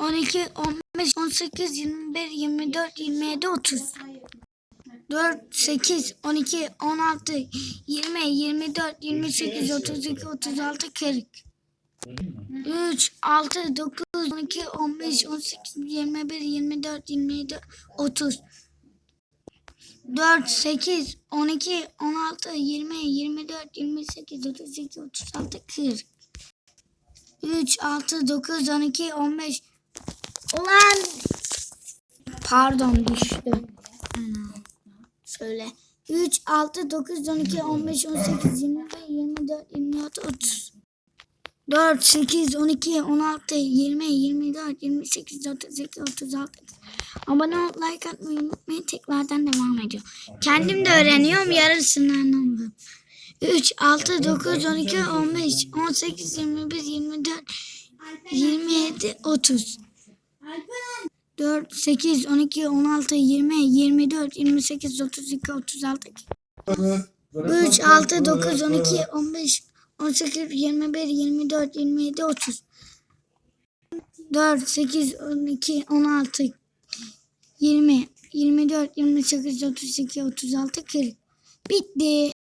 12, 15, 18, 21, 24, 27, 30. 4, 8, 12, 16, 20, 24, 28, 32, 36, 40. 3, 6, 9, 12, 15, 18, 21, 24, 27, 30. 4, 8, 12, 16, 20, 24, 28, 32, 36, 40. 3, 6, 9, 12, 15. Ulan! Pardon düştü. Ana. Söyle. 3, 6, 9, 12, 15, 18, 21, 24, 26, 30. 4, 8, 12, 16, 20, 24, 28, 38, 36. Abone olup like atmayı unutmayın. Tekrardan devam ediyor. Kendim de öğreniyorum. Yarısını anlamadım. 3, 6, 9, 12, 15, 18, 21, 24, 27, 30. 4, 8, 12, 16, 20, 24, 28, 32, 36. 3, 6, 9, 12, 15, 18, 21, 24, 27, 30. 4, 8, 12, 16, 20, 24, 28, 32, 36, 40. Bitti.